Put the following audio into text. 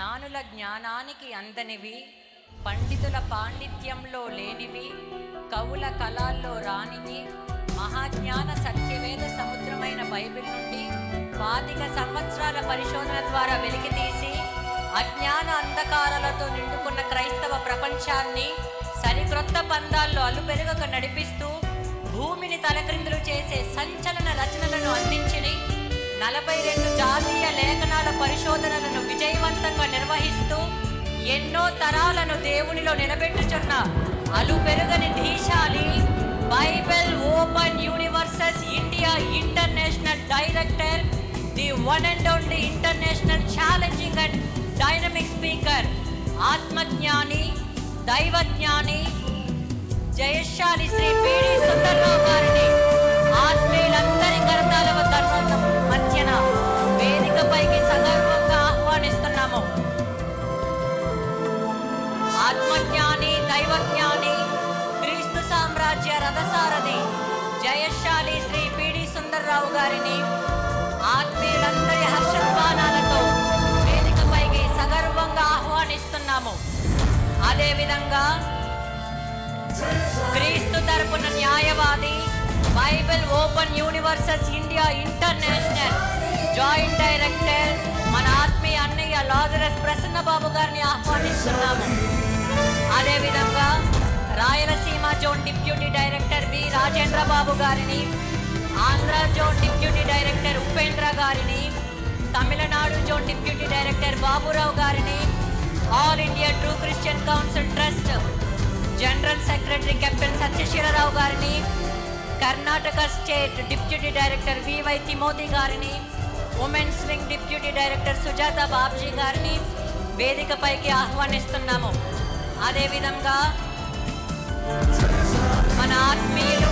జ్ఞానుల జ్ఞానానికి అందనివి పండితుల పాండిత్యంలో లేనివి కవుల కళాల్లో రానివి మహాజ్ఞాన సత్యవేద సముద్రమైన బైబిల్ నుండి పాతిక సంవత్సరాల పరిశోధన ద్వారా వెలికితీసి అజ్ఞాన అంధకారాలతో నిండుకున్న క్రైస్తవ ప్రపంచాన్ని సరిక్రొత్త పందాల్లో అలుపెరుగక నడిపిస్తూ భూమిని తలక్రిందులు చేసే సంచలన రచనలను అందించిని నలభై రెండు లేఖనాల పరిశోధనలను విజయవంతంగా నిర్వహిస్తూ ఎన్నో తరాలను దేవునిలో నిలబెట్టుచున్న అలుపెరుగని ధీశాలి Bible open universes India international director the one and only international challenging and dynamic speaker ఆత్మజ్ఞాని దైవజ్ఞాని జయశాలి శ్రీ ఆత్మజ్ఞాని దైవజ్ఞాని క్రీస్తు సామ్రాజ్య రథసారథి జయశాలి శ్రీ పిడి సుందర్రావు గారిని ఆత్మీయులందరి హర్షధ్వానాలతో వేదికపైకి సగర్వంగా ఆహ్వానిస్తున్నాము. అదేవిధంగా క్రీస్తు తరపున న్యాయవాది Bible open universals India international joint director మన ఆత్మీయ అన్నయ్య లాజరస్ ప్రసన్న బాబు గారిని ఆహ్వానిస్తున్నాము. అదేవిధంగా Rayalaseema zone deputy director B Rajendra Babu గారిని Andhra zone deputy director Upendra గారిని Tamil Nadu zone deputy director Baburao గారిని all India true Christian council trust general secretary captain Satyaseelarao గారిని Karnataka state deputy director V Y Timothy గారిని women's wing deputy director Sujatha Babji గారిని వేదికపైకి ఆహ్వానిస్తున్నాము. అదేవిధంగా మన ఆత్మీయులు